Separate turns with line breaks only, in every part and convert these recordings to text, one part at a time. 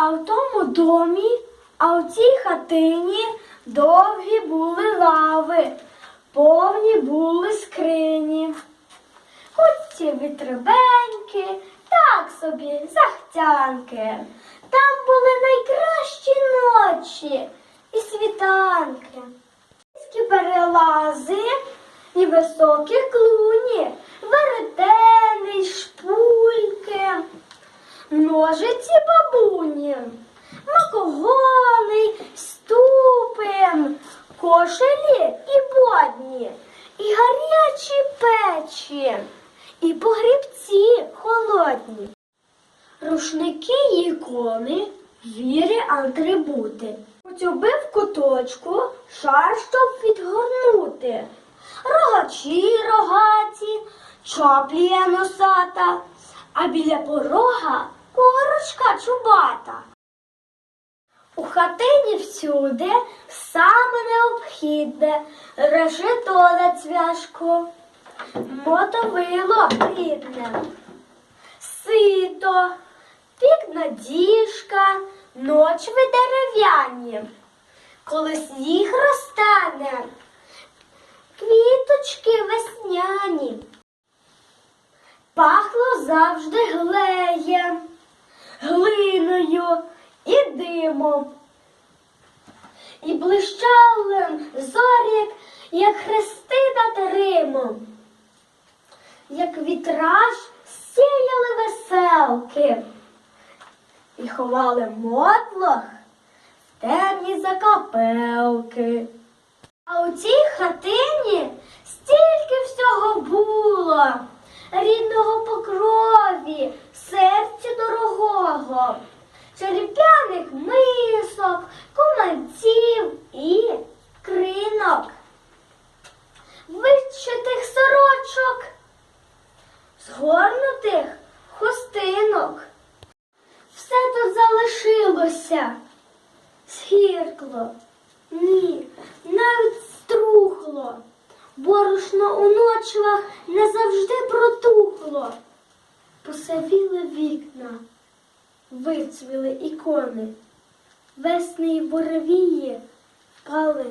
А в тому домі, а в цій хатині довгі були лави, повні були скрині. Хоч ці вітребеньки, так собі, захтянки. Там були найкращі ночі і світанки. Перелази і високі клуні, ножиці бабуні, макогони, й ступи, кошелі і бодні, і гарячі печі, і погрібці холодні. Рушники й ікони, віри атрибути. Поцюби в куточку, шар, щоб відгорнути. Рогачі рогаті, чаплія носата, а біля порога корочка чубата. У хатині всюди саме необхідне решето на цвяшку, мотовило рідне сито, пікна діжка, ночви дерев'яні. Коли сніг розтане, квіточки весняні. Пахло завжди глеєм, і димом. І блищали зорік, як хрести над Римом як вітраж, сіяли веселки і ховали мотлох в темні закапелки. А у цій хатині стільки всього було, рідного по крові, серцю дорогого, череп'яних мисок, куманців і кринок, вищитих сорочок згорнутих хустинок. Все тут залишилося. Згіркло, ні, навіть струхло. Борошно у ночвах не завжди протухло. Посавіли вікна, вицвіли ікони, весни й боровії впали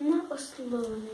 на ослони.